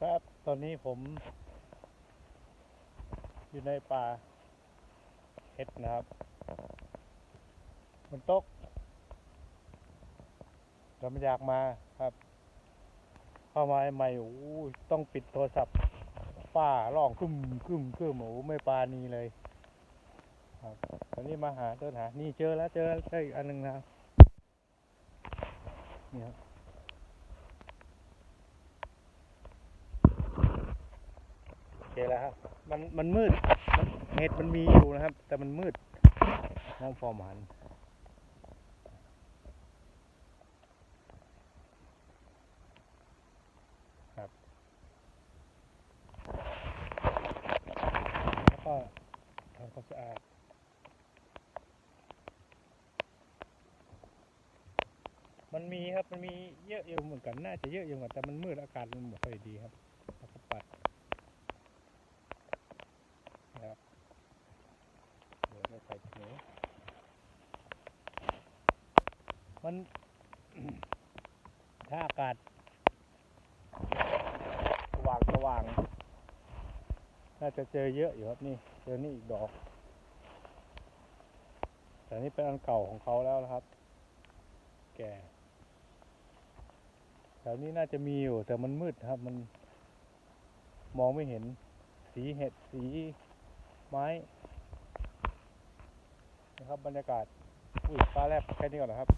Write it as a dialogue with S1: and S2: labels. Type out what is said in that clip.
S1: ครับ ตอนนี้ผม อยู่ในป่าเห็ดนะครับมันตกเราไม่อยากมาครับ เข้ามาใหม่โอ้ต้องปิดโทรศัพท์ฝ้าร้องกึ้มกึ้มกึ้มโอ้ไม่ปานีเลย ครับตอนนี้มาหาเดินหา นี่เจอแล้วเจอเจออีกอันหนึ่งนะนี่ครับ โอเคแล้วครับ มันมันมืดเห็ดมันมีอยู่นะครับ แต่มันมืดมองฟอร์มหันครับ แล้วก็ทำความสะอาดมันมีครับ มันมีเยอะอยู่เหมือนกัน น่าจะเยอะอยู่เหมือนกันแต่มันมืดอากาศมันไม่ค่อยดีครับเดี๋ยวเราใส่ถุง มัน ถ้าอากาศสว่างสว่างน่าจะเจอเยอะอยู่ครับนี่เจอนี่อีกดอก แต่นี่เป็นอันเก่าของเขาแล้วนะครับ แก่แถวนี้น่าจะมีอยู่ แต่มันมืดครับ มันมองไม่เห็นสีเห็ดสีไม้นะครับบรรยากาศอุ้ยฟ้าแลบแค่นี้ก่อนนะครับ